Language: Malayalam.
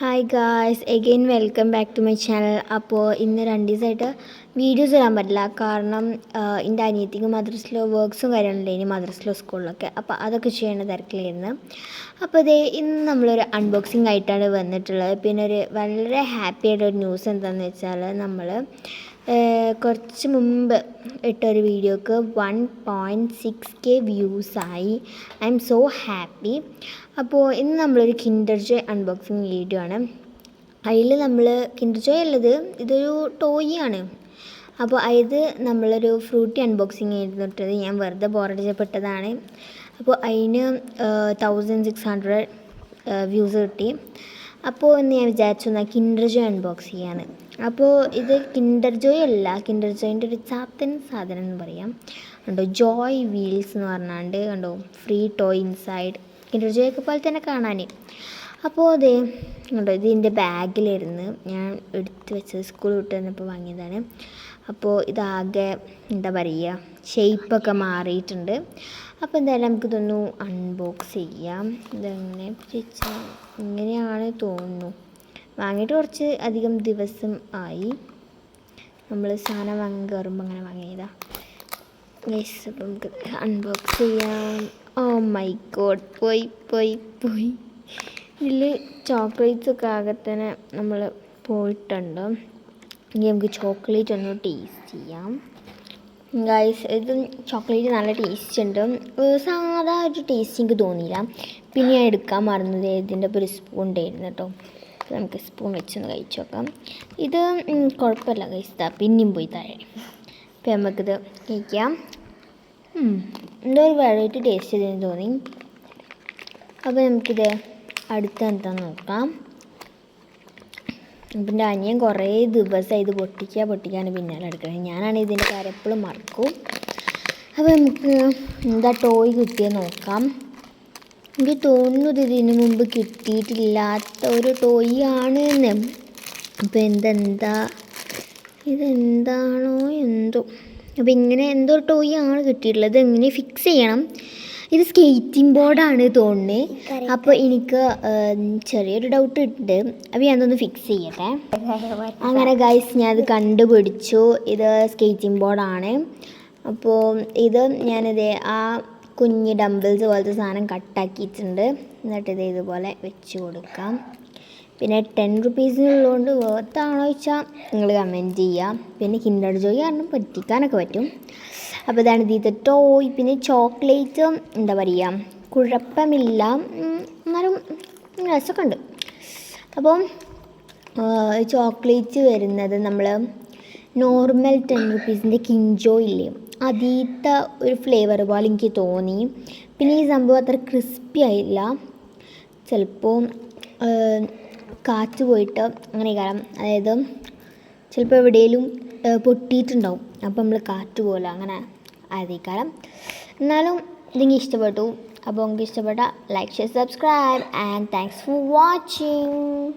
Hi guys again welcome back to my channel അപ്പോൾ ഇന്ന് രണ്ട് ദിവസമായിട്ട് വീഡിയോസ് ഇടാൻ പറ്റില്ല. കാരണം എന്റെ അനിയത്തിക്ക് മദ്രസിലോ വർക്ക്സും കാര്യങ്ങളുണ്ട് ഇനി മദ്രസിലോ സ്കൂളിലൊക്കെ അപ്പോൾ അതൊക്കെ ചെയ്യേണ്ട തിരക്കിലായിരുന്നു. അപ്പോൾ അതേ ഇന്ന് നമ്മളൊരു അൺബോക്സിങ് ആയിട്ടാണ് വന്നിട്ടുള്ളത്. പിന്നെ ഒരു വളരെ ഹാപ്പി ആയിട്ടൊരു ന്യൂസ് എന്താണെന്ന് വെച്ചാൽ നമ്മൾ കുറച്ച് മുമ്പ് ഇട്ടൊരു വീഡിയോക്ക് വൺ പോയിന്റ് സിക്സ് കെ വ്യൂസായി ഐ എം സോ ഹാപ്പി അപ്പോൾ ഇന്ന് നമ്മളൊരു കിൻഡർ ജോയ് അൺബോക്സിങ് വീഡിയോ ആണ്. അതിൽ നമ്മൾ കിൻഡർ ജോയ് അല്ലത് ഇതൊരു ടോയ് ആണ്. അപ്പോൾ അത് നമ്മളൊരു ഫ്രൂട്ടി അൺബോക്സിങ് ചെയ്തിട്ടത് ഞാൻ വെറുതെ ബോറടിച്ചപ്പെട്ടതാണ് അപ്പോൾ അതിന് തൗസൻഡ് സിക്സ് ഹൺഡ്രഡ് വ്യൂസ് കിട്ടി. അപ്പോൾ ഇന്ന് ഞാൻ വിചാരിച്ചു എന്നാൽ കിൻഡർ ജോയ് അൺബോക്സ് ചെയ്യാൻ അപ്പോൾ ഇത് കിൻഡർ ജോയ് അല്ല. കിൻഡർ ജോയിന്റെ ഒരു ചാത്തൻ സാധനം എന്ന് പറയാം. കണ്ടോ? ജോയ് വീൽസ് എന്ന് പറഞ്ഞാണ്ട് കണ്ടോ? ഫ്രീ ടോയ് ഇൻസൈഡ് കിൻഡർ ജോയൊക്കെ പോലെ തന്നെ കാണാൻ അപ്പോൾ അതെ കണ്ടോ? ഇത് എന്റെ ബാഗിലിരുന്ന് ഞാൻ എടുത്ത് വെച്ചത് സ്കൂൾ വിട്ട് വന്നപ്പോൾ വാങ്ങിയതാണ്. അപ്പോൾ ഇതാകെ എന്താ പറയുക ഷേപ്പൊക്കെ മാറിയിട്ടുണ്ട്. അപ്പോൾ എന്തായാലും നമുക്ക് ഇതൊന്ന് അൺബോക്സ് ചെയ്യാം. ഇതെങ്ങനെ ഇങ്ങനെയാണ് തോന്നുന്നു. വാങ്ങിയിട്ട് കുറച്ച് അധികം ദിവസം ആയി. നമ്മൾ സാധനം വാങ്ങി കയറുമ്പോൾ അങ്ങനെ വാങ്ങിയതാണ് ഗൈസ് അപ്പം നമുക്ക് അൺബോക്സ് ചെയ്യാം. ഓ മൈ ഗോഡ് പോയി പോയി പോയി. ഇതിൽ ചോക്ലേറ്റ്സ് ഒക്കെ ആകെ തന്നെ നമ്മൾ പോയിട്ടുണ്ട്. ഇനി നമുക്ക് ചോക്ലേറ്റ് ഒന്ന് ടേസ്റ്റ് ചെയ്യാം. ഗൈസ് ഇത് ചോക്ലേറ്റ് നല്ല ടേസ്റ്റ് ഉണ്ട്. സാധാ ഒരു ടേസ്റ്റ് എനിക്ക് തോന്നിയില്ല. പിന്നെ ഞാൻ എടുക്കാൻ മറന്നത് ഇതിന്റെ ഒരു സ്പൂൺ ഉണ്ടായിരുന്നു കേട്ടോ. നമുക്ക് സ്പൂൺ വെച്ചൊന്ന് കഴിച്ച് നോക്കാം. ഇത് കുഴപ്പമില്ല കഴിച്ചതാ പിന്നെയും പോയി താഴെ. അപ്പോൾ നമുക്കിത് കഴിക്കാം. എന്തോ ഒരു വെറൈറ്റി ടേസ്റ്റ് ചെയ്തെന്ന് തോന്നി. അപ്പോൾ നമുക്കിത് അടുത്ത എന്താന്ന് നോക്കാം. എന്റെ അനിയൻ കുറേ ദിവസമായി ഇത് പൊട്ടിക്കുക പൊട്ടിക്കാണ് പിന്നാലെ എടുക്കുന്നത് ഞാനാണ് ഇതിന്റെ കാര്യം എപ്പോഴും മറക്കും. അപ്പോൾ നമുക്ക് എന്താ ടോയ് കിട്ടിയെന്ന് നോക്കാം. എനിക്ക് തോന്നുന്നത് ഇത് ഇതിനു മുമ്പ് കിട്ടിയിട്ടില്ലാത്ത ഒരു ടോയ് ആണ് എന്ന് അപ്പോൾ എന്തെന്താ ഇതെന്താണോ എന്തോ. അപ്പോൾ ഇങ്ങനെ എന്തോ ടോയ് ആണ് കിട്ടിയിട്ടുള്ളത്. എങ്ങനെ ഫിക്സ് ചെയ്യണം. ഇത് സ്കേറ്റിംഗ് ബോർഡാണ് തോന്നുന്നത് അപ്പോൾ എനിക്ക് ചെറിയൊരു ഡൗട്ട് ഉണ്ട്. അപ്പോൾ ഞാനതൊന്ന് ഫിക്സ് ചെയ്യട്ടെ. അങ്ങനെ ഗൈസ് ഞാൻ അത് കണ്ടുപിടിച്ചു. ഇത് സ്കേറ്റിംഗ് ബോർഡാണ് അപ്പോൾ ഇത് ഞാനിത് ആ കുഞ്ഞ് ഡംബിൾസ് പോലത്തെ സാധനം കട്ടാക്കിയിട്ടുണ്ട്. എന്നിട്ട് ഇത് ഇതുപോലെ വെച്ച് കൊടുക്കാം. പിന്നെ ടെൻ റുപ്പീസിനുള്ളതുകൊണ്ട് വേർത്താണോ ചോദിച്ചാൽ നിങ്ങൾ കമന്റ് ചെയ്യാം. പിന്നെ കിൻഡർ ജോയ് കാരണം പറ്റിക്കാനൊക്കെ പറ്റും. അപ്പോൾ ഇതാണ് ഇത് ടോയ് പിന്നെ ചോക്ലേറ്റ് എന്താ പറയുക കുഴപ്പമില്ല. എന്നാലും രസമൊക്കെ ഉണ്ട് അപ്പം ചോക്ലേറ്റ് വരുന്നത് നമ്മൾ നോർമൽ ടെൻ റുപ്പീസിന്റെ കിഞ്ചോ ഇല്ലേ? അതീത്ത ഒരു ഫ്ലേവർ പോലെ എനിക്ക് തോന്നി. പിന്നെ ഈ സംഭവം അത്ര ക്രിസ്പി ആയില്ല. ചിലപ്പോൾ കാറ്റ് പോയിട്ട് അങ്ങനെ കാരണം അതായത് ചിലപ്പോൾ എവിടെയെങ്കിലും പൊട്ടിയിട്ടുണ്ടാവും. അപ്പോൾ നമ്മൾ കാറ്റ് പോലെ അങ്ങനെ ആയിരിക്കാം എന്നാലും ഇതെനിക്ക് ഇഷ്ടപ്പെട്ടു. അപ്പോൾ നിങ്ങൾക്ക് ഇഷ്ടപ്പെട്ട like share subscribe and thanks for watching